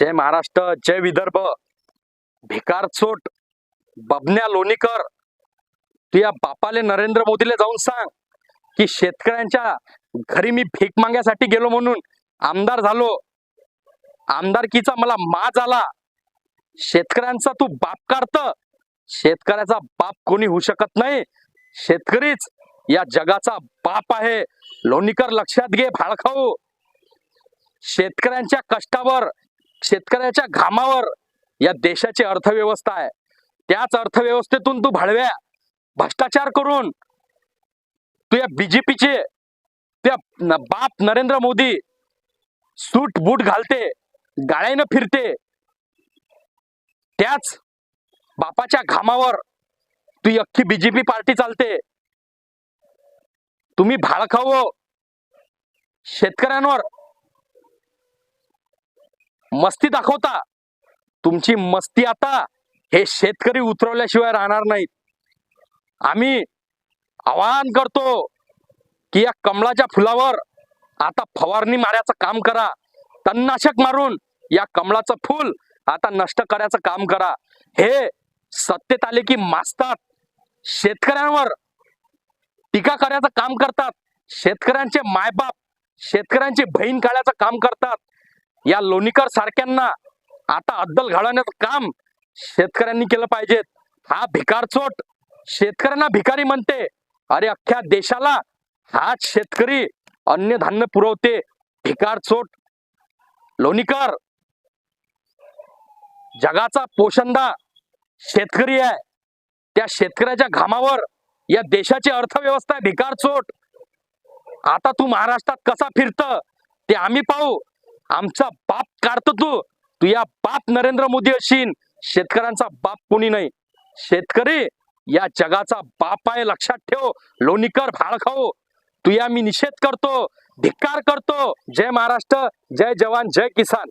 जय महाराष्ट्र जय विदर्भ. भिकारचोट बबन्या लोणीकर तू या बापाले नरेंद्र मोदीला जाऊन सांग की शेतकऱ्यांच्या घरी मी भीक मागण्यासाठी गेलो म्हणून आमदार झालो. आमदारकीचा मला माज आला. शेतकऱ्यांचा तू बाप काढत शेतकऱ्याचा बाप कोणी होऊ शकत नाही. शेतकरीच या जगाचा बाप आहे. लोणीकर लक्षात घे भाळखाऊ शेतकऱ्यांच्या कष्टावर शेतकऱ्याच्या घामावर या देशाची अर्थव्यवस्था आहे. त्याच अर्थव्यवस्थेतून तू भाडव्या. भ्रष्टाचार करून तू या बीजेपीचे त्या बाप नरेंद्र मोदी सूट बूट घालते गाळ्यानं फिरते. त्याच बापाच्या घामावर तू अख्खी बीजेपी पार्टी चालते. तुम्ही भाळखाऊ शेतकऱ्यांवर मस्ती दाखवता. तुमची मस्ती आता हे शेतकरी उतरवल्याशिवाय राहणार नाहीत. आम्ही आवाहन करतो की या कमळाच्या फुलावर आता फवारणी मारायचं काम करा. तणनाशक मारून या कमळाचं फूल आता नष्ट करायचं काम करा. हे सत्तेत आले की मासतात. शेतकऱ्यांवर टीका करायचं काम करतात. शेतकऱ्यांचे मायबाप शेतकऱ्यांची बहीण काढायचं काम करतात. या लोणीकर सारख्यांना आता अद्दल घडवण्याचं काम शेतकऱ्यांनी केलं पाहिजे. हा भिकारचोट शेतकऱ्यांना भिकारी म्हणते. अरे अख्ख्या देशाला हाच शेतकरी अन्नधान्य पुरवते. भिकारचोट लोणीकर जगाचा पोषणदा शेतकरी आहे. त्या शेतकऱ्याच्या घामावर या देशाची अर्थव्यवस्था आहे. भिकारचोट आता तू महाराष्ट्रात कसा फिरत ते आम्ही पाहू. आमचा बाप काढतो तू. तू या बाप नरेंद्र मोदी असीन शेतकऱ्यांचा बाप कोणी नाही. शेतकरी या जगाचा बाप आहे लक्षात ठेव. लोणीकर भाळ खाऊ. तुया मी निषेध करतो धिक्कार करतो. जय महाराष्ट्र जय जवान जय किसान.